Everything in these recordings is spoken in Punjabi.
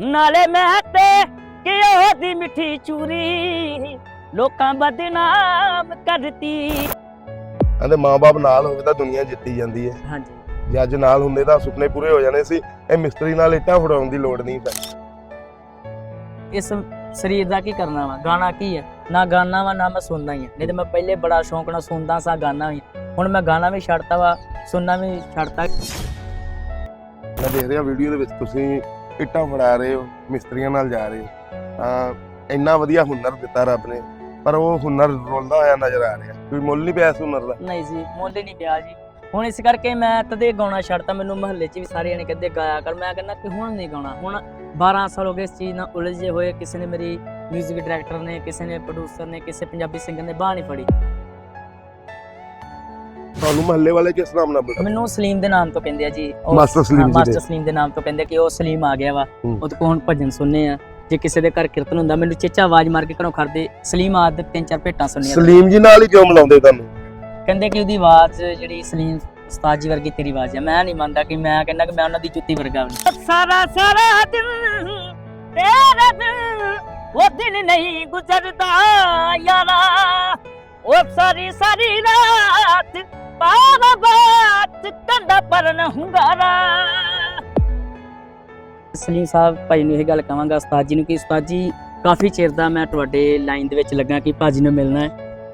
ਨਾਲੇ ਮੈਂ ਤੇ ਕਿ ਉਹਦੀ ਮਿੱਠੀ ਚੂਰੀ ਲੋਕਾਂ ਬਦਨਾਮ ਕਰਤੀ। ਕਹਿੰਦੇ ਮਾਪੇ ਨਾਲ ਹੋਵੇ ਤਾਂ ਦੁਨੀਆ ਜਿੱਤੀ ਜਾਂਦੀ ਹੈ। ਹਾਂਜੀ। ਜੇ ਅੱਜ ਨਾਲ ਹੁੰਦੇ ਤਾਂ ਸੁਪਨੇ ਪੂਰੇ ਹੋ ਜਾਣੇ ਸੀ। ਇਹ ਮਿਸਤਰੀ ਨਾਲ ਇੱਟਾਂ ਫੜਾਉਣ ਦੀ ਲੋੜ ਨਹੀਂ ਪੈਂਦੀ। ਇਸ ਸਰੀਰ ਦਾ ਕੀ ਕਰਨਾ ਵਾ? ਗਾਣਾ ਕੀ ਹੈ? ਨਾ ਗਾਣਾ ਵਾ ਨਾ ਮੈਂ ਸੁਣਦਾ ਹੀ ਹਾਂ। ਨਹੀਂ ਤੇ ਮੈਂ ਪਹਿਲੇ ਬੜਾ ਸ਼ੌਂਕ ਨਾਲ ਸੁਣਦਾ ਸਾਂ ਗਾਣਾ ਵੀ। ਹੁਣ ਮੈਂ ਗਾਣਾ ਵੀ ਛੱਡਤਾ ਵਾ ਸੁਣਨਾ ਵੀ ਛੱਡਤਾ। ਮੈਂ ਦੇਖ ਰਿਹਾ ਵੀਡੀਓ ਦੇ ਵਿੱਚ ਤੁਸੀਂ ਇੱਟਾਂ ਫੜਾ ਰਹੇ ਹੋ, ਮਿਸਤਰੀਆਂ ਨਾਲ ਜਾ ਰਹੇ ਹੋ, ਤਾਂ ਇੰਨਾ ਵਧੀਆ ਹੁਨਰ ਦਿੱਤਾ ਰੱਬ ਨੇ, ਪਰ ਉਹ ਹੁਨਰ ਰੋਲਦਾ ਹੋਇਆ ਨਜ਼ਰ ਆ ਰਿਹਾ। ਕੋਈ ਮੁੱਲ ਨਹੀਂ ਪਿਆ ਇਸ ਹੁਨਰ ਦਾ। ਨਹੀਂ ਜੀ, ਮੁੱਲ ਨਹੀਂ ਪਿਆ ਜੀ। ਹੁਣ ਇਸ ਕਰਕੇ ਮੈਂ ਤਦੇ ਗਾਉਣਾ ਛੱਡਤਾ, ਮੈਨੂੰ ਮਹੱਲੇ 'ਚ ਵੀ ਸਾਰੇ ਜਣੇ ਕਹਿੰਦੇ ਗਾਇਆ ਕਰ। ਮੈਂ ਕਹਿੰਦਾ ਕਿ ਹੁਣ ਨਹੀਂ ਗਾਉਣਾ। ਹੁਣ 12 ਸਾਲ ਹੋ ਗਏ ਇਸ ਚੀਜ਼ ਨਾਲ ਉਲਝੇ ਹੋਏ, ਕਿਸੇ ਨੇ ਮੇਰੀ 뮤직 ਡਾਇਰੈਕਟਰ ਨੇ, ਕਿਸੇ ਨੇ ਪ੍ਰੋਡਿਊਸਰ ਨੇ, ਕਿਸੇ ਪੰਜਾਬੀ ਸਿੰਗਰ ਨੇ ਬਾਹ ਨਹੀਂ ਫੜੀ। ਤੁਹਾਨੂੰ ਮਹੱਲੇ ਵਾਲੇ ਕਿਸ ਨਾਮ ਨਾਲ ਬੁਲਾਉਂਦੇ ਮੈਨੂੰ ਸਲੀਮ ਦੇ ਨਾਮ ਤੋਂ ਕਹਿੰਦੇ ਆ ਜੀ। ਉਹ- ਮਾਸਟਰ ਸਲੀਮ ਹਾਂ, ਜੀ ਮਾਸਟਰ ਦੇ। ਸਲੀਮ ਦੇ ਨਾਮ ਤੋਂ ਕਹਿੰਦੇ ਕਿ ਉਹ ਸਲੀਮ ਆ ਗਿਆ ਵਾ। ਹੂੰ। ਉਹਦੇ ਕੋਲ ਹੁਣ ਭਜਨ ਸੁਣਨੇ ਆ। ਜੇ ਕਿਸੇ ਦੇ ਘਰ ਕੀਰਤਨ ਹੁੰਦਾ ਮੈਨੂੰ ਚੇਚਾ ਆਵਾਜ਼ ਮਾਰ ਕੇ ਘਰੋਂ ਖੜਦੇ ਸਲੀਮ ਆਦ ਤਿੰਨ ਚਾਰ ਭੇਟਾਂ ਸੁਣਨੀਆਂ ਸਲੀਮ ਜੀ ਨਾਲ ਹੀ ਕਿਉਂ ਮਿਲਾਉਂਦੇ ਤੁਹਾਨੂੰ? ਕਹਿੰਦੇ ਕਿ ਉਹਦੀ ਆਵਾਜ਼ ਜਿਹੜੀ ਸਲੀਮ ਉਸਤਾਦ ਜੀ ਵਰਗੀ ਤੇਰੀ ਆਵਾਜ਼ ਹੈ ਮੈਂ ਨਹੀਂ ਮੰਨਦਾ ਕਿ ਮੈਂ ਕਹਿੰਦਾ ਕਿ ਮੈਂ ਉਹਨਾਂ ਦੀ ਜੁੱਤੀ ਵਰਗਾ ਹਾਂ ਸਾਰਾ ਸਾਰਾ ਦਿਨ ਤੇਰਾ ਦਿਨ ਉਹ ਦਿਨ ਨਹੀਂ ਗੁਜ਼ਰਦਾ ਯਾਰਾ। ਉਹ ਸਾਰੀ ਸਾਰੀ ਰਾਤ ਪਾਰਾ ਬਾਤ ਕੰਡਾ ਪਰਨ ਹੁੰਗਾਰਾ ਸਲੀਮ ਸਾਹਿਬ ਭਾਈ ਨੂੰ ਇਹ ਗੱਲ ਕਹਾਂਗਾ ਉਸਤਾਦ ਜੀ ਨੂੰ ਕਿ ਉਸਤਾਦ ਜੀ ਕਾਫੀ ਚਿਰ ਦਾ ਮੈਂ ਤੁਹਾਡੇ ਲਾਈਨ ਦੇ ਵਿੱਚ ਲੱਗਾ ਕਿ ਭਾਜੀ ਨੂੰ ਮਿਲਣਾ ਹੈ।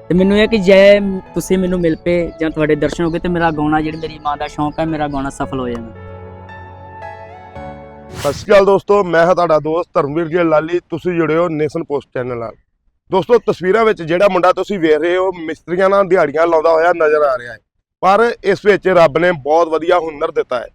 ਤੇ ਮੈਨੂੰ ਇਹ ਕਿ ਜੇ ਤੁਸੀਂ ਮੈਨੂੰ ਮਿਲ ਪਏ ਜਾਂ ਤੁਹਾਡੇ ਦਰਸ਼ਨ ਹੋ ਗਏ ਤੇ ਮੇਰਾ ਗਾਉਣਾ ਜਿਹੜੀ ਮੇਰੀ ਮਾਂ ਦਾ ਸ਼ੌਂਕ ਹੈ ਮੇਰਾ ਗਾਉਣਾ ਸਫਲ ਹੋ ਜਾਣਾ। ਸਤਿ ਸ਼੍ਰੀ ਅਕਾਲ ਦੋਸਤੋ ਮੈਂ ਹਾਂ ਤੁਹਾਡਾ ਦੋਸਤ ਧਰਮਵੀਰ ਜੀ ਲਾਲੀ। ਤੁਸੀਂ ਜੁੜੇ ਹੋ ਨੇਸ਼ਨ ਪੋਸਟ ਚੈਨਲ ਨਾਲ। ਦੋਸਤੋ, ਤਸਵੀਰਾਂ ਵਿੱਚ ਜਿਹੜਾ ਮੁੰਡਾ ਤੁਸੀਂ ਵੇਖ ਰਹੇ ਹੋ, ਮਿਸਤਰੀਆਂ ਨਾਲ ਦਿਹਾੜੀਆਂ ਲਾਉਂਦਾ ਹੋਇਆ ਨਜ਼ਰ ਆ ਰਿਹਾ ਹੈ। ਪਰ ਇਸ ਵਿੱਚ ਰੱਬ ਨੇ ਬਹੁਤ ਵਧੀਆ ਹੁਨਰ ਦਿੱਤਾ ਹੈ।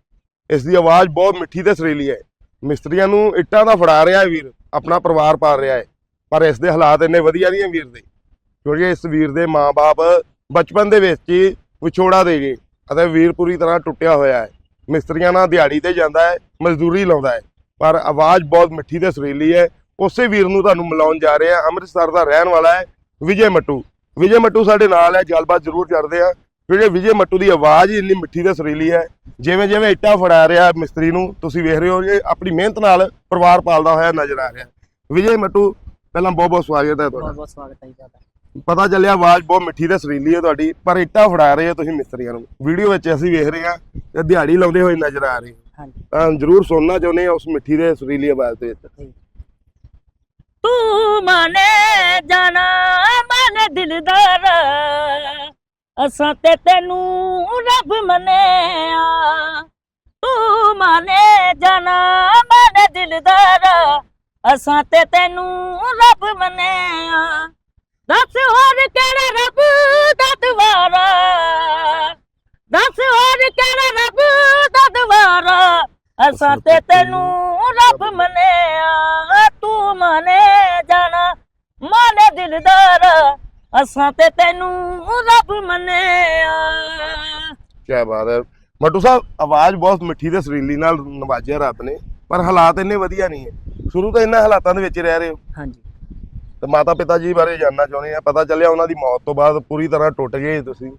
ਇਸ ਦੀ ਆਵਾਜ਼ ਬਹੁਤ ਮਿੱਠੀ ਤੇ ਸੁਰੀਲੀ ਹੈ। ਮਿਸਤਰੀਆਂ ਨੂੰ ਇੱਟਾਂ ਦਾ ਫੜਾ ਰਿਹਾ ਹੈ ਵੀਰ, ਆਪਣਾ ਪਰਿਵਾਰ ਪਾਲ ਰਿਹਾ ਹੈ। ਪਰ ਇਸ ਦੇ ਹਾਲਾਤ ਇੰਨੇ ਵਧੀਆ ਨਹੀਂ ਹੈ ਵੀਰ ਦੇ, ਕਿਉਂਕਿ ਇਸ ਵੀਰ ਦੇ ਮਾਪੇ ਬਚਪਨ ਦੇ ਵਿੱਚ ਹੀ ਵਿਛੋੜਾ ਦੇ ਗਏ ਅਤੇ ਵੀਰ ਪੂਰੀ ਤਰ੍ਹਾਂ ਟੁੱਟਿਆ ਹੋਇਆ ਹੈ। ਮਿਸਤਰੀਆਂ ਨਾਲ ਦਿਹਾੜੀ ਤੇ ਜਾਂਦਾ ਹੈ, ਮਜ਼ਦੂਰੀ ਲਾਉਂਦਾ ਹੈ। ਪਰ ਆਵਾਜ਼ ਬਹੁਤ ਮਿੱਠੀ ਤੇ ਸੁਰੀਲੀ ਹੈ। ਉਸੇ ਵੀਰ ਨੂੰ ਤੁਹਾਨੂੰ ਮਿਲਾਉਣ ਜਾ ਰਹੇ ਹਾਂ। ਅੰਮ੍ਰਿਤਸਰ ਦਾ ਰਹਿਣ ਵਾਲਾ ਹੈ ਵਿਜੇ ਮੱਟੂ। ਵਿਜੇ ਮੱਟੂ ਸਾਡੇ ਨਾਲ ਹੈ ਗੱਲਬਾਤ ਜ਼ਰੂਰ ਕਰਦੇ ਆ ਕਿਉਂਕਿ ਵਿਜੇ ਮੱਟੂ ਦੀ ਆਵਾਜ਼ ਹੀ ਇੰਨੀ ਮਿੱਠੀ ਤੇ ਸੁਰੀਲੀ ਹੈ। ਜਿਵੇਂ ਜਿਵੇਂ ਇੱਟਾਂ ਫੜਾ ਰਿਹਾ ਮਿਸਤਰੀ ਨੂੰ ਤੁਸੀਂ ਵੇਖ ਰਹੇ ਹੋ ਇਹ ਆਪਣੀ ਮਿਹਨਤ ਨਾਲ ਪਰਿਵਾਰ ਪਾਲਦਾ ਹੋਇਆ ਨਜ਼ਰ ਆ ਰਿਹਾ। ਵਿਜੇ ਮੱਟੂ ਪਹਿਲਾਂ ਬਹੁਤ ਬਹੁਤ ਸਵਾਗਤ ਹੈ ਬਹੁਤ ਤੁਹਾਡਾ। ਬਹੁਤ ਸਵਾਗਤ ਹੈ ਜੀ ਤੁਹਾਡਾ। ਪਤਾ ਚੱਲਿਆ ਆਵਾਜ਼ ਬਹੁਤ ਮਿੱਠੀ ਤੇ ਸੁਰੀਲੀ ਹੈ ਤੁਹਾਡੀ ਪਰ ਇੱਟਾਂ ਫੜਾ ਰਹੇ ਹੋ ਤੁਸੀਂ ਮਿਸਤਰੀਆਂ ਨੂੰ। ਵੀਡੀਓ ਵਿੱਚ ਅਸੀਂ ਵੇਖ ਰਹੇ ਹਾਂ ਕਿ ਦਿਹਾੜੀ ਲਾਉਂਦੇ ਹੋਏ ਨਜ਼ਰ ਆ ਰਹੇ ਹੋ। ਤਾਂ ਜ਼ਰੂਰ ਸੁਣਨਾ ਚਾਹੁੰਦੇ ਹਾਂ ਉਸ ਮਿੱਠੀ ਤੇ ਸੁਰੀਲੀ ਆਵਾਜ਼ ਦੇ ਵਿੱਚ। ਤੂੰ ਮਾਨੇ ਜਾਣਾ ਮਾਨੇ ਦਿਲਦਾਰ। ਅਸਾਂ ਤੇ ਤੈਨੂੰ ਰੱਬ ਮੰਨਿਆ। ਤੂੰ ਮਾਨੇ ਜਾਣਾ ਮਾਨੇ ਦਿਲਦਾਰ। ਅਸਾਂ ਤੇ ਤੈਨੂੰ ਰੱਬ ਮੰਨਿਆ। ਦੱਸ ਹੋਰ ਕਿਹੜਾ ਰੱਬ ਦਾ ਦਵਾਰਾ। ਦੱਸ ਹੋਰ ਕਿਹੜਾ ਰੱਬ ਦਾ ਦਵਾਰਾ। ਅਸਾਂ ਤੇ ਤੈਨੂੰ ਰੱਬ ਮੰਨਿਆ। ਤੂੰ ਮਨੇ ਜਾਣਾ ਮਾਨੇ ਦਿਲਦਾਰ ਅਸਾਂ ਤੇ ਤੈਨੂੰ ਰੱਬ ਮੰਨਿਆ। ਕੀ ਬਾਤ ਹੈ। ਮੱਟੂ ਸਾਹਿਬ ਆਵਾਜ਼ ਬਹੁਤ ਮਿੱਠੀ ਤੇ ਸੁਰੀਲੀ ਨਾਲ ਨਵਾਜਿਆ ਰੱਬ ਨੇ ਪਰ ਹਾਲਾਤ ਇੰਨੇ ਵਧੀਆ ਨਹੀਂ ਹੈ। ਸ਼ੁਰੂ ਤੋਂ ਇਹਨਾਂ ਹਾਲਾਤਾਂ ਦੇ ਵਿੱਚ ਰਹਿ ਰਹੇ ਹੋ। ਹਾਂਜੀ। ਤੇ ਮਾਤਾ ਪਿਤਾ ਜੀ ਬਾਰੇ ਜਾਨਣਾ ਚਾਹੁੰਦੇ ਆ ਪਤਾ ਚੱਲਿਆ ਉਹਨਾਂ ਦੀ ਮੌਤ ਤੋਂ ਬਾਅਦ ਪੂਰੀ ਤਰ੍ਹਾਂ ਟੁੱਟ ਗਏ ਤੁਸੀਂ।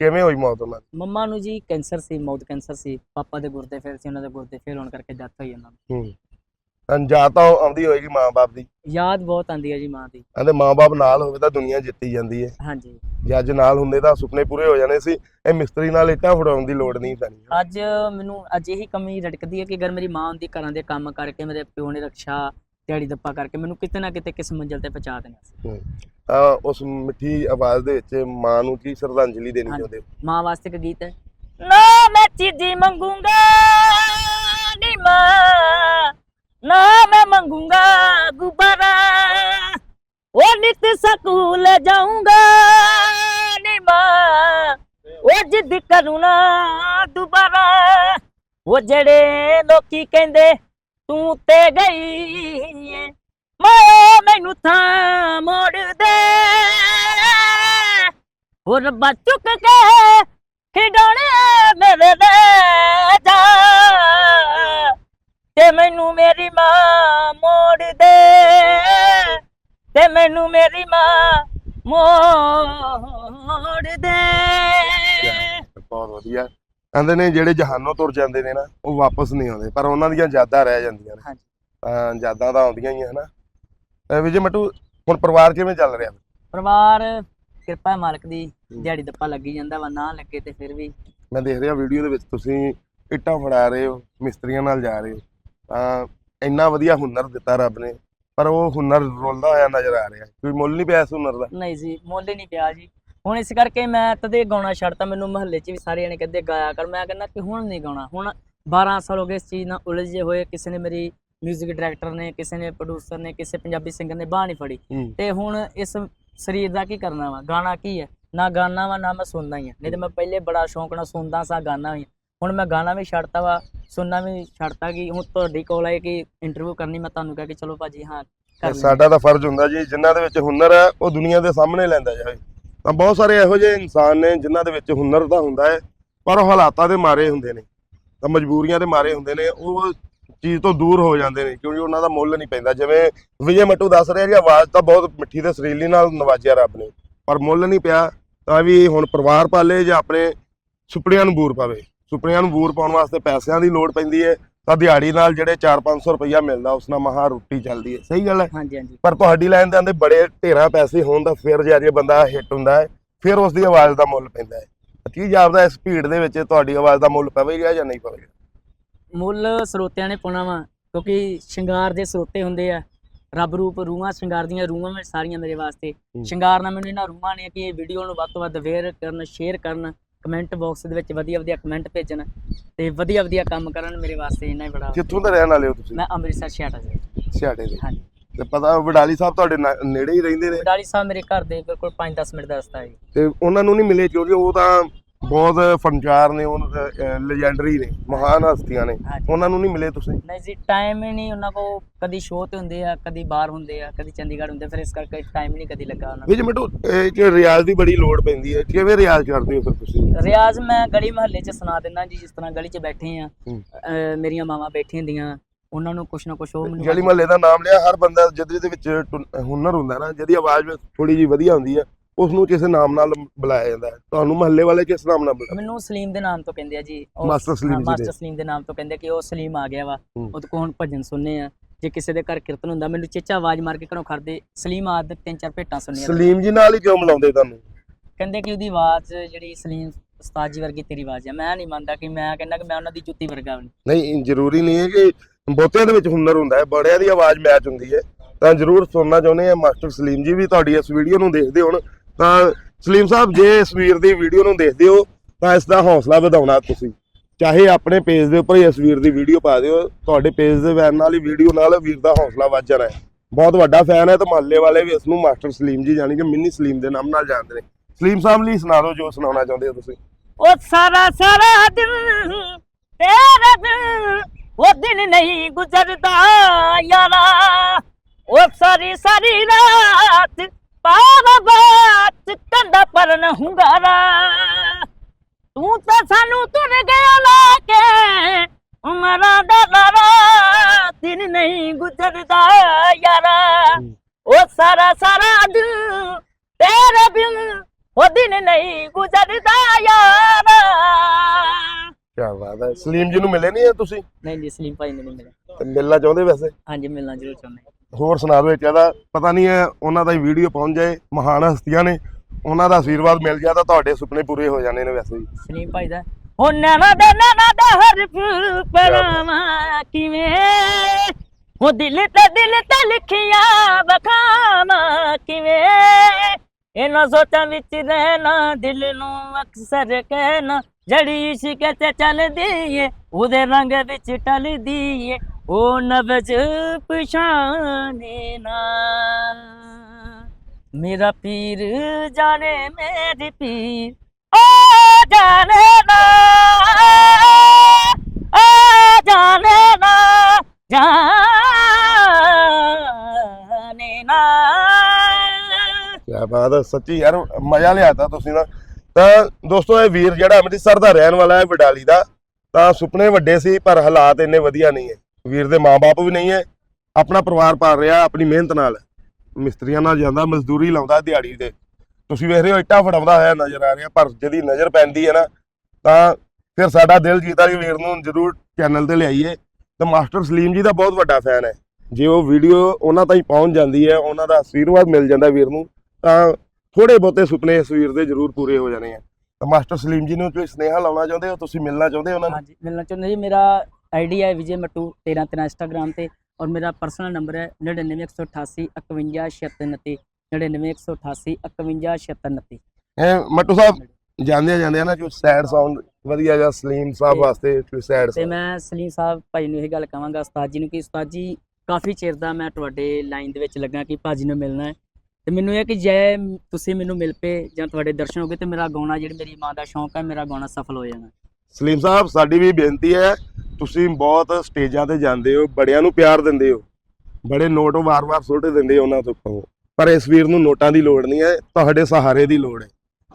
ਕਿਵੇਂ ਹੋਈ ਮੌਤ ਉਹਨਾਂ ਦੀ? ਮੰਮਾ ਨੂੰ ਜੀ ਕੈਂਸਰ ਸੀ ਮੌਤ ਕੈਂਸਰ ਸੀ ਪਾਪਾ ਦੇ ਗੁਰਦੇ ਫੇਲ ਸੀ ਉਹਨਾਂ ਦੇ ਗੁਰਦੇ ਫੇਲ ਹੋਣ ਕਰਕੇ ਡੈਥ ਹੋਈ ਉਹਨਾਂ ਦੀ। ਹੂੰ ਅੰਜਾ ਤਾਂ ਆਉਂਦੀ ਹੋਏਗੀ ਮਾਂ-ਬਾਪ ਦੀ। ਯਾਦ ਬਹੁਤ ਆਂਦੀ ਹੈ ਜੀ ਮਾਂ ਦੀ। ਕਹਿੰਦੇ ਮਾਂ-ਬਾਪ ਨਾਲ ਹੋਵੇ ਤਾਂ ਦੁਨੀਆ ਜਿੱਤੀ ਜਾਂਦੀ ਹੈ। ਹਾਂਜੀ। ਜੇ ਅੱਜ ਨਾਲ ਹੁੰਦੇ ਤਾਂ ਸੁਪਨੇ ਪੂਰੇ ਹੋ ਜਾਣੇ ਸੀ। ਇਹ ਮਿਸਤਰੀ ਨਾਲ ਇੱਟਾਂ ਫੜਾਉਣ ਦੀ ਲੋੜ ਨਹੀਂ ਪੈਣੀ। ਅੱਜ ਮੈਨੂੰ ਅੱਜ ਇਹੀ ਕਮੀ ਰੜਕਦੀ ਹੈ ਕਿ ਅਗਰ ਮੇਰੀ ਮਾਂ ਹੁੰਦੀ ਘਰਾਂ ਦੇ ਕੰਮ ਕਰਕੇ ਮੇਰੇ ਪਿਓ ਨੇ ਰਕਸ਼ਾ ਦਿਹਾੜੀ ਦੱਪਾ ਕਰਕੇ ਮੈਨੂੰ ਕਿਤੇ ਨਾ ਕਿਤੇ ਕਿਸ ਮੰਜ਼ਿਲ ਤੇ ਪਹੁੰਚਾ ਦੇਣਾ ਸੀ। ਤਾਂ ਉਸ ਮਿੱਠੀ ਆਵਾਜ਼ ਦੇ ਵਿੱਚ ਮਾਂ ਨੂੰ ਕੀ ਸ਼ਰਧਾਂਜਲੀ ਦੇਣੀ। ਚਾਹੁੰਦੇ ਹੋ? ਮਾਂ ਵਾਸਤੇ ਇੱਕ ਗੀਤ ਹੈ। ਨਾ ਮੈਂ ਚੀਜ਼ੀ ਮੰਗੂੰਗਾ ਨੀ ਮਾਂ। ਨਾ ਮੈਂ ਮੰਗੂੰਗਾ ਗੁਬਾਰਾ। ਉਹ ਨਿਤ ਸਕੂਲ ਜਾਊਂਗਾ ਨੀ ਮਾਂ। ਉਹ ਜਿੱਦ ਕਰੂਣਾ ਦੁਬਾਰਾ। ਉਹ ਜਿਹੜੇ ਲੋਕੀ ਕਹਿੰਦੇ, ਤੂੰ ਤੇ ਗਈ ਮੋ, ਮੈਨੂੰ ਥਾਂ ਮੋੜ ਦੇ। ਉਹ ਰੱਬਾ ਚੁੱਕ ਕੇ ਖਿਡੌਣੇ ਮੇਰੇ ਲੈ ਜਾ। ਤੇ ਮੈਨੂੰ ਮੇਰੀ ਮਾਂ ਮੋੜ ਦੇ। ਤੇ ਮੈਨੂੰ ਮੇਰੀ ਮਾਂ ਮੋੜ ਦੇ। ਬਹੁਤ ਵਧੀਆ। ਕਹਿੰਦੇ ਨੇ ਜਿਹੜੇ ਜਹਾਨੋਂ ਤੁਰ ਜਾਂਦੇ ਨੇ ਨਾ ਉਹ ਵਾਪਸ ਨਹੀਂ ਆਉਂਦੇ ਪਰ ਉਹਨਾਂ ਦੀਆਂ ਯਾਦਾਂ ਰਹਿ ਜਾਂਦੀਆਂ ਨੇ। ਹਾਂਜੀ। ਤਾਂ ਯਾਦਾਂ ਤਾਂ ਆਉਂਦੀਆਂ ਹੀ ਹਨਾ। ਅਹ ਵਿਜੇ ਮਟੂ ਹੁਣ ਪਰਿਵਾਰ ਕਿਵੇਂ ਚੱਲ ਰਿਹਾ? ਪਰਿਵਾਰ ਕਿਰਪਾ ਹੈ ਮਾਲਕ ਦੀ ਦਿਹਾੜੀ ਦੱਪਾ ਲੱਗੀ ਜਾਂਦਾ ਵਾ ਨਾ ਲੱਗੇ ਤੇ ਫਿਰ ਵੀ। ਮੈਂ ਦੇਖ ਰਿਹਾ ਵੀਡੀਓ ਦੇ ਵਿੱਚ ਤੁਸੀਂ ਇੱਟਾਂ ਫੜਾ ਰਹੇ ਹੋ ਮਿਸਤਰੀਆਂ ਨਾਲ ਜਾ ਰਹੇ ਹੋ। ਇੰਨਾ ਵਧੀਆ ਹੁਨਰ ਦਿੱਤਾ ਰੱਬ ਨੇ ਪਰ ਉਹ ਹੁਨਰ ਰੋਲਦਾ ਹੋਇਆ ਨਜ਼ਰ ਆ ਰਿਹਾ ਕੋਈ ਮੁੱਲ ਨਹੀਂ ਪਿਆ ਇਸ ਹੁਨਰ ਦਾ। ਨਹੀਂ ਜੀ ਮੁੱਲ ਨਹੀਂ ਪਿਆ ਜੀ। ਹੁਣ ਇਸ ਕਰਕੇ ਮੈਂ ਤਦੇ ਗਾਉਣਾ ਛੱਡਤਾ ਮੈਨੂੰ ਮਹੱਲੇ 'ਚ ਵੀ ਸਾਰੇ ਜਣੇ ਕਹਿੰਦੇ ਗਾਇਆ ਕਰ ਮੈਂ ਕਹਿੰਦਾ ਕਿ ਹੁਣ ਨਹੀਂ ਗਾਉਣਾ ਹੁਣ 12 ਸਾਲ ਹੋ ਗਏ ਇਸ ਚੀਜ਼ ਨਾਲ ਉਲਝੇ ਹੋਏ ਕਿਸੇ ਨੇ ਮੇਰੀ 뮤직 ਡਾਇਰੈਕਟਰ ਨੇ ਕਿਸੇ ਨੇ ਪ੍ਰੋਡਿਊਸਰ ਨੇ ਕਿਸੇ ਪੰਜਾਬੀ ਸਿੰਗਰ ਨੇ ਬਾਹ ਨਹੀਂ ਫੜੀ। ਤੇ ਹੁਣ ਇਸ ਸਰੀਰ ਦਾ ਕੀ ਕਰਨਾ ਵਾ ਗਾਣਾ ਕੀ ਹੈ? ਨਾ ਗਾਣਾ ਵਾ ਨਾ ਮੈਂ ਸੁਣਦਾ ਹੀ ਆ ਨਹੀਂ ਤੇ ਮੈਂ ਪਹਿਲੇ ਬੜਾ ਸ਼ੌਂਕ ਨਾਲ ਸੁਣਦਾ ਸਾਂ ਗਾਣਾ ਵੀ। ਹੁਣ ਮੈਂ ਗਾਣਾ ਵੀ ਛੱਡਤਾ ਵਾ ਸੁਣਨਾ ਵੀ ਛੱਡਤਾ ਕਿ ਹੁਣ ਤੁਹਾਡੀ ਕੋਲ ਆਏ ਕਿ ਇੰਟਰਵਿਊ ਕਰਨੀ ਮੈਂ ਤੁਹਾਨੂੰ ਕਿਹਾ ਕਿ ਚਲੋ ਭਾਜੀ ਹਾਂ ਕਰ। ਸਾਡਾ ਤਾਂ ਫਰਜ਼ ਹੁੰਦਾ ਜੀ ਜਿਨ੍ਹਾਂ ਦੇ ਵਿੱਚ ਹੁਨਰ ਹੈ ਉਹ ਦੁਨੀਆ ਦੇ ਸਾਹਮਣੇ ਲੈਂਦਾ ਜਾਵੇ। ਤਾਂ ਬਹੁਤ ਸਾਰੇ ਇਹੋ ਜਿਹੇ ਇਨਸਾਨ ਨੇ ਜਿਨ੍ਹਾਂ ਦੇ ਵਿੱਚ ਹੁਨਰ ਤਾਂ ਹੁੰਦਾ ਹੈ ਪਰ ਉਹ ਹਾਲਾਤਾਂ ਦੇ ਮਾਰੇ ਹੁੰਦੇ ਨੇ ਤਾਂ ਮਜਬੂਰੀਆਂ ਦੇ ਮਾਰੇ ਹੁੰਦੇ ਨੇ ਉਹ ਚੀਜ਼ ਤੋਂ ਦੂਰ ਹੋ ਜਾਂਦੇ ਨੇ ਕਿਉਂਕਿ ਉਹਨਾਂ ਦਾ ਮੁੱਲ ਨਹੀਂ ਪੈਂਦਾ। ਜਿਵੇਂ ਵਿਜੇ ਮੱਟੂ ਦੱਸ ਰਿਹਾ ਜੀ ਆਵਾਜ਼ ਤਾਂ ਬਹੁਤ ਮਿੱਠੀ ਤੇ ਸੁਰੀਲੀ ਨਾਲ ਨਵਾਜਿਆ ਰੱਬ ਨੇ ਪਰ ਮੁੱਲ ਨਹੀਂ ਪਿਆ ਤਾਂ ਵੀ ਹੁਣ ਪਰਿਵਾਰ ਪਾਲੇ ਜਾਂ ਆਪਣੇ ਸੁਪਨਿਆਂ ਨੂੰ ਬੂਰ ਪਾਵੇ। ਸੁਪਨਿਆਂ ਨੂੰ ਬੂਰ ਪਾਉਣ ਵਾਸਤੇ ਪੈਸਿਆਂ ਦੀ ਲੋੜ ਪੈਂਦੀ ਹੈ ਤਾਂ ਦਿਹਾੜੀ ਨਾਲ ਜਿਹੜੇ 4-500 ਰੁਪਈਆ ਮਿਲਦਾ ਉਸ ਨਾਲ ਮਹਾ ਰੋਟੀ ਚੱਲਦੀ ਹੈ। ਸਹੀ ਗੱਲ ਹੈ? ਹਾਂਜੀ ਹਾਂਜੀ। ਪਰ ਤੁਹਾਡੀ ਲਾਈਨ ਦੇ ਆਂਦੇ ਬੜੇ ਢੇਰਾਂ ਪੈਸੇ ਹੋਣ ਦਾ ਫਿਰ ਜੇ ਅਜੇ ਬੰਦਾ ਹਿੱਟ ਹੁੰਦਾ ਹੈ ਫਿਰ ਉਸ ਦੀ ਆਵਾਜ਼ ਦਾ ਮੁੱਲ ਪੈਂਦਾ ਹੈ। ਕੀ ਜਾਪਦਾ ਇਸ ਭੀੜ ਦੇ ਵਿੱਚ ਤੁਹਾਡੀ ਆਵਾਜ਼ ਦਾ ਮੁੱਲ ਪਵੇਗਾ ਜਾਂ ਨਹੀਂ ਪਵੇਗਾ? ਮੁੱਲ ਸਰੋਤਿਆਂ ਨੇ ਪਾਉਣਾ ਵਾ ਕਿਉਂਕਿ ਸ਼ਿੰਗਾਰ ਦੇ ਸਰੋਤੇ ਹੁੰਦੇ ਆ। ਰੱਬ ਰੂਪ ਰੂਹਾਂ ਸ਼ਿੰਗਾਰ ਦੀਆਂ ਰੂਹਾਂ ਵਿੱਚ ਸਾਰੀਆਂ ਮੇਰੇ ਵਾਸਤੇ। ਸ਼ਿੰਗਾਰ ਨਾਲ ਮੈਨੂੰ ਇਹਨਾਂ ਰੂਹਾਂ ਨੇ ਕਿ ਇਹ ਵੀਡੀਓ ਨੂੰ ਵੱਧ ਤੋਂ ਵੱਧ ਵੇਅਰ ਕਰਨ ਸ਼ੇਅਰ ਕਰਨ ਕਮੈਂਟ ਬਾਕਸ ਦੇ ਵਿੱਚ ਵਧੀਆ ਵਧੀਆ ਕਮੈਂਟ ਭੇਜਣ ਤੇ ਵਧੀਆ ਵਧੀਆ ਕੰਮ ਕਰਨ ਮੇਰੇ ਵਾਸਤੇ ਇੰਨਾ ਹੀ ਬੜਾ ਕਿੱਥੋਂ ਦੇ ਰਹਿਣ ਵਾਲੇ ਹੋ ਤੁਸੀਂ? ਮੈਂ ਅੰਮ੍ਰਿਤਸਰ ਛਿਆਟਾ ਜੀ ਸਿਆੜੇ ਦੇ ਹਾਂਜੀ। ਤੇ ਪਤਾ ਵਡਾਲੀ ਸਾਹਿਬ ਤੁਹਾਡੇ ਨਾ- ਨੇੜੇ ਹੀ ਰਹਿੰਦੇ ਨੇ? ਡਾਲੀ ਸਾਹਿਬ ਮੇਰੇ ਘਰ ਦੇ ਬਿਲਕੁਲ 5-10 ਮਿੰਟ ਦਾ ਰਸਤਾ ਹੈ ਤੇ ਉਹਨਾਂ ਨੂੰ ਨਹੀਂ ਮਿਲੇ ਕਿਉਂਕਿ ਉਹ ਤਾਂ ਬਹੁਤ ਫਨਕਾਰ ਨੇ ਉਹ ਲੈਜੈਂਡਰੀ ਨੇ ਮਹਾਨ ਹਸਤੀਆਂ ਨੇ। ਉਹਨਾਂ ਨੂੰ ਨਹੀਂ ਮਿਲੇ ਤੁਸੀਂ? ਨਹੀਂ ਜੀ ਟਾਈਮ ਹੀ ਨਹੀਂ ਉਹਨਾਂ ਕੋ ਕਦੀ ਸ਼ੋਅ ਤੇ ਹੁੰਦੇ ਆ ਕਦੀ ਬਾਹਰ ਹੁੰਦੇ ਆ ਕਦੀ ਚੰਡੀਗੜ੍ਹ ਹੁੰਦੇ ਫਿਰ ਇਸ ਕਰਕੇ ਟਾਈਮ ਨਹੀਂ ਕਦੀ ਲੱਗਾ ਉਹਨਾਂ ਨੂੰ। ਵੀ ਮਿੰਟੂ ਇਹ ਕਿ ਰਿਆਜ਼ ਦੀ ਬੜੀ ਲੋੜ ਪੈਂਦੀ ਹੈ। ਕਿਵੇਂ ਰਿਆਜ਼ ਕਰਦੇ ਹੋ ਫਿਰ ਤੁਸੀਂ? ਰਿਆਜ਼ ਮੈਂ ਗਲੀ ਮਹੱਲੇ 'ਚ ਸੁਣਾ ਦਿੰਦਾ ਜੀ ਜਿਸ ਤਰ੍ਹਾਂ ਗਲੀ 'ਚ ਬੈਠੇ ਆ। ਮੇਰੀਆਂ ਮਾਵਾਂ ਬੈਠੀਆਂ ਹੁੰਦੀਆਂ ਉਹਨਾਂ ਨੂੰ ਕੁਛ ਨਾ ਕੁਛ ਉਹ ਮੈਨੂੰ ਗਲੀ ਮਹੱਲੇ ਦਾ ਨਾਮ ਲਿਆ ਹਰ ਬੰਦਾ ਜਿਹਦੇ ਦੇ ਵਿੱਚ ਹੁਨਰ ਹੁੰਦਾ ਨਾ ਜਿਹਦੀ ਆਵਾਜ਼ ਥੋੜੀ ਜੀ ਵਧੀਆ ਹੁੰਦੀ ਹੈ ਉਸ ਨੂੰ ਕਿਸੇ ਨਾਮ ਨਾਲ ਬੁਲਾਇਆ ਜਾਂਦਾ ਹੈ। ਤੁਹਾਨੂੰ ਮਹੱਲੇ ਵਾਲੇ ਕਿਸ ਨਾਮ ਨਾਲ ਬੁਲਾਉਂਦੇ ਮੈਨੂੰ ਸਲੀਮ ਦੇ ਨਾਮ ਤੋਂ ਕਹਿੰਦੇ ਆ ਜੀ। ਉਹ- ਮਾਸਟਰ ਸਲੀਮ ਹਾਂ, ਜੀ ਮਾਸਟਰ ਸਲੀਮ ਦੇ ਨਾਮ ਤੋਂ ਕਹਿੰਦੇ ਕਿ ਉਹ ਸਲੀਮ ਆ ਗਿਆ ਵਾ। ਹੂੰ। ਉਹਦੇ ਕੋਲ ਹੁਣ ਭਜਨ ਸੁਣਨੇ ਆ? ਜੇ ਕਿਸੇ ਦੇ ਘਰ ਕੀਰਤਨ ਹੁੰਦਾ ਮੈਨੂੰ ਚੇਚਾ ਆਵਾਜ਼ ਮਾਰ ਕੇ ਘਰੋਂ ਖੜਦੇ ਸਲੀਮ ਆਦ ਤਿੰਨ ਚਾਰ ਭੇਟਾਂ ਸੁਣਨੀਆਂ ਸਲੀਮ ਜੀ ਨਾਲ ਹੀ ਕਿਉਂ ਬੁਲਾਉਂਦੇ ਤੁਹਾਨੂੰ? ਕਹਿੰਦੇ ਕਿ ਉਹਦੀ ਆਵਾਜ਼ ਜਿਹੜੀ ਸਲੀਮ ਉਸਤਾਦ ਜੀ ਵਰਗੀ ਤੇਰੀ ਆਵਾਜ਼ ਆ। ਮੈਂ ਨਹੀਂ ਮੰਨਦਾ ਕਿ ਮੈਂ ਕਹਿੰਦਾ ਕਿ ਮੈਂ ਉਹਨਾਂ ਦੀ ਜੁੱਤੀ ਵਰਗਾ ਵੀ ਨਹੀਂ। ਨਹੀਂ ਜ਼ਰੂਰੀ ਨਹੀਂ ਹੈ ਕਿ ਬਹੁਤਿਆਂ ਦੇ ਵਿੱਚ ਹੁਨਰ ਹੁੰਦਾ ਹੈ। ਬੜਿਆਂ ਦੀ ਆਵਾਜ਼ ਮੈਚ ਹੁੰਦੀ ਹੈ। ਤਾਂ ਜ਼ਰੂਰ ਸੁਣਨਾ ਚਾਹੁੰਦੇ ਆ ਮਾਸਟਰ ਸਲੀਮ ਜੀ ਵੀ ਤੁਹਾਡੀ ਇਸ ਵੀਡੀਓ ਨੂੰ ਦੇਖਦੇ ਹੋਣ। ਤਾਂ ਸਲੀਮ ਸਾਹਿਬ, ਜੇ ਇਸ ਵੀਰ ਦੀ ਵੀਡੀਓ ਨੂੰ ਦੇਖਦੇ ਹੋ, ਤਾਂ ਇਸ ਦਾ ਹੌਸਲਾ ਵਧਾਉਣਾ ਤੁਸੀਂ। ਚਾਹੇ ਆਪਣੇ ਪੇਜ ਦੇ ਉੱਪਰ ਹੀ ਇਸ ਵੀਰ ਦੀ ਵੀਡੀਓ ਪਾ ਦਿਓ, ਤੁਹਾਡੇ ਪੇਜ ਦੇ ਵੈਨ ਨਾਲ ਹੀ ਵੀਡੀਓ ਨਾਲ ਵੀਰ ਦਾ ਹੌਸਲਾ ਵੱਧ ਜਾਣਾ ਹੈ। ਬਹੁਤ ਵੱਡਾ ਫੈਨ ਹੈ ਤੇ ਮਹੱਲੇ ਵਾਲੇ ਵੀ ਇਸ ਨੂੰ ਮਾਸਟਰ ਸਲੀਮ ਜੀ, ਯਾਨੀ ਕਿ ਮਿੰਨੀ ਸਲੀਮ ਦੇ ਨਾਮ ਨਾਲ ਜਾਣਦੇ ਨੇ। ਸਲੀਮ ਸਾਹਿਬ ਲਈ ਸੁਣਾ ਦਿਓ, ਜੋ ਸੁਣਾਉਣਾ ਚਾਹੁੰਦੇ ਹੋ ਤੁਸੀਂ। ਉਹ ਸਾਰਾ ਸਾਰਾ ਦਿਨ, ਤੇਰਾ ਦਿਨ, ਉਹ ਦਿਨ ਨਹੀਂ ਗੁਜ਼ਰਦਾ ਯਾਰਾ। ਉਹ ਸਾਰੀ ਸਾਰੀ ਰਾਤ ਪਾਵਾ ਸਾਰਾ ਸਾਰਾ ਦਿਨ ਤੇਰੇ ਬਿਨ ਉਹ ਦਿਨ ਨਹੀਂ ਗੁਜ਼ਰਦਾ ਯਾਰਾ। ਕੀ ਬਾਤ ਹੈ। ਸਲੀਮ ਜੀ ਨੂੰ ਮਿਲੇ ਨਹੀਂ ਹੈ ਤੁਸੀਂ? ਨਹੀਂ ਜੀ ਸਲੀਮ ਭਾਈ ਨੇ ਨਹੀਂ ਮਿਲਿਆ ਤੇ ਮਿਲਣਾ ਚਾਹੁੰਦੇ ਵੈਸੇ? ਹਾਂਜੀ ਮਿਲਣਾ ਜ਼ਰੂਰ ਚਾਹੁੰਦੇ। ਹੋਰ ਸੁਣਾ ਦਿਓ ਇੱਕ ਇਹਦਾ ਪਤਾ ਨਹੀਂ ਹੈ ਉਹਨਾਂ ਦਾ ਵੀਡੀਓ ਪਹੁੰਚ ਜਾਏ। ਮਹਾਨ ਹਸਤੀਆਂ ਨੇ। ਉਹਨਾਂ ਦਾ ਆਸ਼ੀਰਵਾਦ ਮਿਲ ਗਿਆ ਤਾਂ ਤੁਹਾਡੇ ਸੁਪਨੇ ਪੂਰੇ ਹੋ ਜਾਣੇ ਨੇ ਵੈਸੇ ਸਲੀਮ ਭਾਈ ਦਾ। ਉਹ ਨੈਣਾ ਦਾ ਨੈਣਾ ਦਾ ਹਰਫ ਪਰਾਵਾਂ ਕਿਵੇਂ ਉਹ ਦਿਲ ਤੇ ਦਿਲ ਤੇ ਲਿਖੀਆਂ ਬਖਾਵਾਂ ਕਿਵੇਂ? ਇਹਨਾਂ ਸੋਚਾਂ ਵਿੱਚ ਰਹਿਣਾ ਦਿਲ ਨੂੰ ਅਕਸਰ ਕਹਿਣਾ ਜੜੀ ਇਸ਼ਕ ਤੇ ਚੱਲਦੀ ਏ, ਉਹਦੇ ਰੰਗ ਵਿੱਚ ਟਲਦੀ ਏ, ਉਹ ਨਬਜ ਪਛਾਣੇ ਨਾ। ਮੇਰਾ ਪੀਰ ਜਾਣੇ ਮੇਰੀ ਪੀਰ ਓ ਜਾਣੇ ਨਾ। ਓ ਜਾਣੇ ਨਾ। ਜਾਣੇ ਕੀ ਬਾਤ ਹੈ ਸੱਚੀ ਯਾਰ, ਮਜ਼ਾ ਲਿਆਤਾ ਤੁਸੀਂ ਨਾ। ਤਾਂ ਦੋਸਤੋ, ਇਹ ਵੀਰ ਜਿਹੜਾ ਅੰਮ੍ਰਿਤਸਰ ਦਾ ਰਹਿਣ ਵਾਲਾ ਹੈ, ਵਡਾਲੀ ਦਾ, ਤਾਂ ਸੁਪਨੇ ਵੱਡੇ ਸੀ, ਪਰ ਹਾਲਾਤ ਇੰਨੇ ਵਧੀਆ ਨਹੀਂ ਹੈ। ਵੀਰ ਦੇ ਮਾਪੇ ਵੀ ਨਹੀਂ ਹੈ, ਆਪਣਾ ਪਰਿਵਾਰ ਪਾਲ ਰਿਹਾ, ਆਪਣੀ ਮਿਹਨਤ ਨਾਲ। ਮਿਸਤਰੀਆਂ ਨਾਲ ਜਾਂਦਾ, ਮਜ਼ਦੂਰੀ ਲਾਉਂਦਾ ਦਿਹਾੜੀ ਤੇ। ਤੁਸੀਂ ਵੇਖ ਰਹੇ ਹੋ, ਇੱਟਾਂ ਫੜਾਉਂਦਾ ਹੋਇਆ ਨਜ਼ਰ ਆ ਰਿਹਾ, ਪਰ ਜਦੀ ਨਜ਼ਰ ਪੈਂਦੀ ਹੈ ਨਾ, ਤਾਂ ਫਿਰ ਸਾਡਾ ਦਿਲ ਜੀਤਾ ਕਿ ਵੀਰ ਨੂੰ ਜ਼ਰੂਰ ਚੈਨਲ ਤੇ ਲਿਆਈਏ। ਤੇ ਮਾਸਟਰ ਸਲੀਮ ਜੀ ਦਾ ਬਹੁਤ ਵੱਡਾ ਫੈਨ ਹੈ। ਜੇ ਉਹ ਵੀਡੀਓ ਉਹਨਾਂ ਤਾਈਂ ਪਹੁੰਚ ਜਾਂਦੀ ਹੈ, ਉਹਨਾਂ ਦਾ ਆਸ਼ੀਰਵਾਦ ਮਿਲ ਜਾਂਦਾ ਵੀਰ ਨੂੰ ਤਾਂ ਥੋੜੇ ਬਹੁਤੇ ਸੁਪਨੇ ਇਸ ਵੀਰ ਦੇ ਜ਼ਰੂਰ ਪੂਰੇ ਹੋ ਜਾਣੇ ਆ। ਤਾਂ ਮਾਸਟਰ ਸਲੀਮ ਜੀ ਨੂੰ ਤੁਸੀਂ ਸੁਨੇਹਾ ਲਾਉਣਾ ਚਾਹੁੰਦੇ ਹੋ? ਤੁਸੀਂ ਮਿਲਣਾ ਚਾਹੁੰਦੇ ਹੋ ਉਹਨਾਂ ਨੂੰ? ਹਾਂਜੀ ਮਿਲਣਾ ਚਾਹੁੰਦੇ ਜੀ। ਮੇਰਾ ਆਈਡੀ ਹੈ ਵਿਜੇ ਮਟੂ 13 13 ਇੰਸਟਾਗ੍ਰam ਤੇ ਔਰ ਮੇਰਾ ਪਰਸਨਲ ਨੰਬਰ ਹੈ 99188 51629 99188 51629 ਇਹ ਮੱਟੂ ਸਾਹਿਬ ਜਾਂਦੇ ਜਾਂਦੇ ਨਾ ਜੋ ਸੈਡ ਸਾਊਂਡ ਵਧੀਆ ਜਿਹਾ ਸਲੀਮ ਸਾਹਿਬ ਵਾਸਤੇ ਕੋਈ ਸੈਡ ਤੇ ਮੈਂ ਸਲੀਮ ਸਾਹਿਬ ਭਾਈ ਨੂੰ ਇਹ ਗੱਲ ਕਹਾਂਗਾ ਉਸਤਾਦ ਜੀ ਨੂੰ ਕਿ ਉਸਤਾਦ ਜੀ ਕਾਫੀ ਚਿਰ ਦਾ ਮੈਂ ਤੁਹਾਡੇ ਲਾਈਨ ਦੇ ਵਿੱਚ ਲੱਗਾ ਕਿ ਭਾਜੀ ਨੂੰ ਮਿਲਣਾ ਹੈ। ਤੇ ਮੈਨੂੰ ਇਹ ਕਿ ਜੇ ਤੁਸੀਂ ਮੈਨੂੰ ਮਿਲ ਪਏ ਜਾਂ ਤੁਹਾਡੇ ਦਰਸ਼ਨ ਹੋ ਗਏ ਤੇ ਮੇਰਾ ਗਾਉਣਾ ਜਿਹੜੀ ਮੇਰੀ ਮਾਂ ਦਾ ਸ਼ੌਂਕ ਹੈ, ਮੇਰਾ ਗਾਉਣਾ ਸਫਲ ਹੋ ਜਾਣਾ। ਸਲੀਮ ਸਾਹਿਬ, ਸਾਡੀ ਵੀ ਬੇਨਤੀ ਹੈ, ਤੁਸੀਂ ਬਹੁਤ ਸਟੇਜਾਂ ਤੇ ਜਾਂਦੇ ਹੋ, ਬੜਿਆਂ ਨੂੰ ਪਿਆਰ ਦਿੰਦੇ ਹੋ, ਬੜੇ ਨੋਟ ਵਾਰ-ਵਾਰ ਸੁੱਟ ਦਿੰਦੇ ਹੋ ਉਹਨਾਂ ਤੋਂ ਉੱਪਰੋਂ। ਪਰ ਇਸ ਵੀਰ ਨੂੰ ਨੋਟਾਂ ਦੀ ਲੋੜ ਨਹੀਂ ਹੈ, ਤੁਹਾਡੇ ਸਹਾਰੇ ਦੀ ਲੋੜ ਹੈ।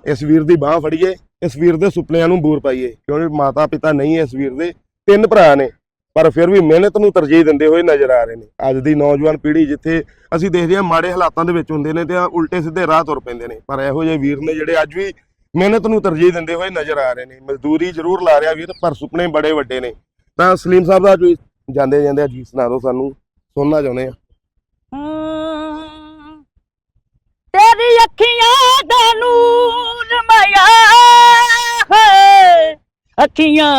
ਇਸ ਵੀਰ ਦੀ ਬਾਹ ਫੜੀਏ, ਇਸ ਵੀਰ ਦੇ ਸੁਪਨਿਆਂ ਨੂੰ ਬੂਰ ਪਾਈਏ, ਕਿਉਂਕਿ ਮਾਤਾ ਪਿਤਾ ਨਹੀਂ ਹੈ ਇਸ ਵੀਰ ਦੇ, ਤਿੰਨ ਭਰਾ ਨੇ। ਪਰ ਫਿਰ ਵੀ ਮਿਹਨਤ ਨੂੰ ਤਰਜੀਹ ਦਿੰਦੇ ਹੋਏ ਨਜ਼ਰ ਆ ਰਹੇ ਨੇ। ਅੱਜ ਦੀ ਨੌਜਵਾਨ ਪੀੜ੍ਹੀ ਜਿੱਥੇ ਅਸੀਂ ਦੇਖਦੇ ਹਾਂ ਮਾੜੇ ਹਾਲਾਤਾਂ ਦੇ ਵਿੱਚ ਹੁੰਦੇ ਨੇ ਤੇ ਆ ਉਲਟੇ ਸਿੱਧੇ ਰਾਹ ਤੁਰ ਪੈਂਦੇ ਨੇ। ਪਰ ਇਹੋ ਜਿਹੇ ਵੀਰ ਨੇ ਜਿਹੜੇ ਅੱਜ ਵੀ ਮਿਹਨਤ ਨੂੰ ਤਰਜੀਹ ਦਿੰਦੇ ਹੋਏ ਨਜ਼ਰ ਆ ਰਹੇ ਨੇ। ਮਜ਼ਦੂਰੀ ਜ਼ਰੂਰ ਲਾ ਰਿਹਾ ਵੀਰ, ਪਰ ਸੁਪਨੇ ਬੜੇ ਵੱਡੇ ਨੇ। ਤਾਂ ਸਲੀਮ ਸਾਹਿਬ ਦਾ ਜੋ ਜਾਂਦੇ ਜਾਂਦੇ ਜੀ ਸੁਣਾ ਦਿਓ ਸਾਨੂੰ, ਸੁਣਨਾ ਚਾਹੁੰਦੇ ਆ ਤੇਰੀ ਅੱਖੀਆਂ ਦਾ ਨੂਰ ਮਾਇਆ ਅੱਖੀਆਂ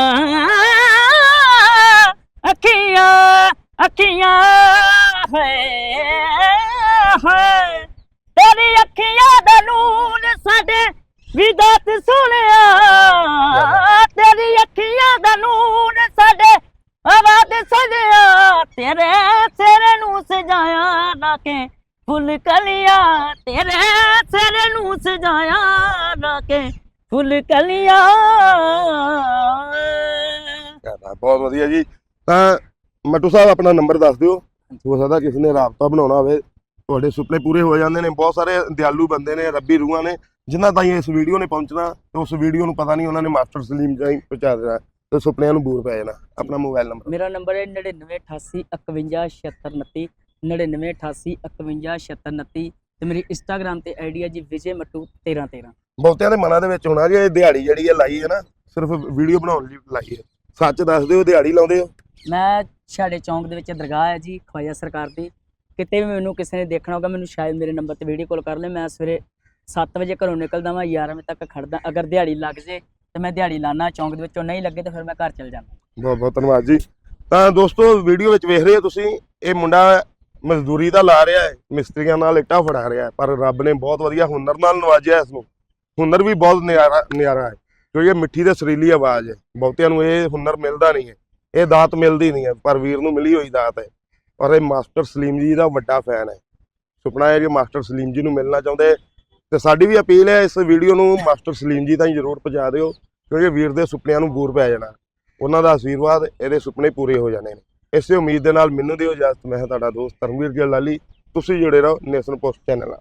ਅੱਖੀਆਂ ਅੱਖੀਆਂ ਹੈ ਤੇਰੀ ਅੱਖੀਆਂ ਦਾ ਨੂਰ ਸਾਡੇ ਵਿਦਾਤ ਸੁਣਿਆ ਮੱਟੂ ਸਾਹਿਬ ਆਪਣਾ ਨੰਬਰ ਦੱਸ ਦਿਓ। ਹੋ ਸਕਦਾ ਕਿਸੇ ਨੇ ਰਾਬਤਾ ਬਣਾਉਣਾ ਹੋਵੇ। ਤੁਹਾਡੇ ਸੁਪਨੇ ਪੂਰੇ ਹੋ ਜਾਂਦੇ ਨੇ। ਬਹੁਤ ਸਾਰੇ ਦਿਆਲੂ ਬੰਦੇ ਨੇ ਰੱਬੀ ਰੂਹਾਂ ਨੇ ਜਿਨ੍ਹਾਂ ਤਾਈਂ ਇਸ ਵੀਡੀਓ ਨੇ ਪਹੁੰਚਣਾ ਤੇ ਉਸ ਵੀਡੀਓ ਨੂੰ ਪਤਾ ਨਹੀਂ ਉਹਨਾਂ ਨੇ ਮਾਸਟਰ ਸਲੀਮ ਜਾਈ ਪਹੁੰਚਾ ਦੇਣਾ ਤੇ ਸੁਪਨਿਆਂ ਨੂੰ ਬੂਰ ਪੈ ਜਾਣਾ। ਆਪਣਾ ਮੋਬਾਈਲ ਨੰਬਰ। ਮੇਰਾ ਨੰਬਰ ਹੈ 9988 9988 ਤੇ ਮੇਰੀ ਇੰਸਟਾਗ੍ਰam ਤੇ ਆਈਡੀ ਹੈ ਜੀ ਵਿਜੇ ਮਟੂ 1313 ਬਹੁਤਿਆਂ ਦੇ ਮਨਾਂ ਦੇ ਵਿੱਚ ਹੋਣਾ ਜੀ ਇਹ ਦਿਹਾੜੀ ਜਿਹੜੀ ਹੈ ਲਾਈ ਹੈ ਨਾ ਸਿਰਫ ਵੀਡੀਓ ਬਣਾਉਣ ਲਈ ਲਾਈ ਹੈ। ਸੱਚ ਦੱਸ ਦਿਓ ਦਿਹਾੜੀ ਲਾਉਂਦੇ ਹੋ? ਮੈਂ ਛਾੜੇ ਚੌਂਕ ਦੇ ਵਿੱਚ ਦਰਗਾਹ ਹੈ ਜੀ ਖਵਾਜਾ ਸਰਕਾਰ ਦੀ। ਕਿਤੇ ਵੀ ਮੈਨੂੰ ਕਿਸੇ ਨੇ ਦੇਖਣਾ ਹੋਗਾ ਮੈਨੂੰ ਸ਼ਾਇਦ ਮੇਰੇ ਨੰਬਰ ਤੇ ਵੀਡੀਓ ਕਾਲ ਕਰ ਲੈ। ਮੈਂ ਸਵੇਰੇ 7 ਵਜੇ ਘਰੋਂ ਨਿਕਲਦਾ ਮੈਂ 11 ਵਜੇ ਤੱਕ ਖੜਦਾ। ਅਗਰ ਦਿਹਾੜੀ ਲੱਗ ਜੇ ਤੇ ਮੈਂ ਦਿਹਾੜੀ ਲਾਣਾ ਚੌਂਕ ਦੇ ਵਿੱਚੋਂ ਨਹੀਂ ਲੱਗੇ ਤਾਂ ਫਿਰ ਮੈਂ ਘਰ ਚਲ ਜਾਂਦਾ। ਬਹੁਤ ਬਹੁਤ ਧੰਨਵਾਦ ਜੀ। ਤਾਂ ਦੋਸਤੋ ਵੀਡੀਓ ਵਿੱਚ ਵੇਖ ਰਹੇ ਹੋ ਤੁਸੀਂ, ਇਹ ਮੁੰਡਾ ਮਜ਼ਦੂਰੀ ਦਾ ਲਾ ਰਿਹਾ ਹੈ, ਮਿਸਤਰੀਆਂ ਨਾਲ ਇੱਟਾਂ ਫੜਾ ਰਿਹਾ ਹੈ, ਪਰ ਰੱਬ ਨੇ ਬਹੁਤ ਵਧੀਆ ਹੁਨਰ ਨਾਲ ਨਵਾਜਿਆ ਇਸ ਨੂੰ। ਹੁਨਰ ਵੀ ਬਹੁਤ ਨਿਆਰਾ ਨਿਆਰਾ ਹੈ, ਕਿਉਂਕਿ ਇਹ ਮਿੱਠੀ ਤੇ ਸਰੀਲੀ ਆਵਾਜ਼ ਹੈ। ਬਹੁਤਿਆਂ ਨੂੰ ਇਹ ਹੁਨਰ ਮਿਲਦਾ ਨਹੀਂ ਹੈ। ਇਹ ਦਾਤ ਮਿਲਦੀ ਨਹੀਂ ਹੈ ਪਰ ਵੀਰ ਨੂੰ ਮਿਲੀ ਹੋਈ ਦਾਤ ਹੈ। ਪਰ ਇਹ ਮਾਸਟਰ ਸਲੀਮ ਜੀ ਦਾ ਵੱਡਾ ਫੈਨ ਹੈ। ਸੁਪਨਾ ਹੈ ਕਿ ਮਾਸਟਰ ਸਲੀਮ ਜੀ ਨੂੰ ਮਿਲਣਾ ਚਾਹੁੰਦੇ ਤੇ ਸਾਡੀ ਵੀ ਅਪੀਲ ਹੈ, ਇਸ ਵੀਡੀਓ ਨੂੰ ਮਾਸਟਰ ਸਲੀਮ ਜੀ ਤਾਈਂ ਜ਼ਰੂਰ ਪਹੁੰਚਾ ਦਿਓ, ਕਿਉਂਕਿ ਵੀਰ ਦੇ ਸੁਪਨਿਆਂ ਨੂੰ ਬੂਰ ਪੈ ਜਾਣਾ। ਉਹਨਾਂ ਦਾ ਆਸ਼ੀਰਵਾਦ ਇਹਦੇ ਸੁਪਨੇ ਪੂਰੇ ਹੋ ਜਾਣੇ ਨੇ। ਇਸੇ ਉਮੀਦ ਦੇ ਨਾਲ ਮੈਨੂੰ ਦਿਓ ਇਜਾਜ਼ਤ, ਮੈਂ ਤੁਹਾਡਾ ਦੋਸਤ ਧਰਮਵੀਰ ਗਿੱਲ ਲਾਲੀ। ਤੁਸੀਂ ਜੁੜੇ ਰਹੋ ਨੇਸ਼ਨ ਪੋਸਟ ਚੈਨਲ ਨਾਲ।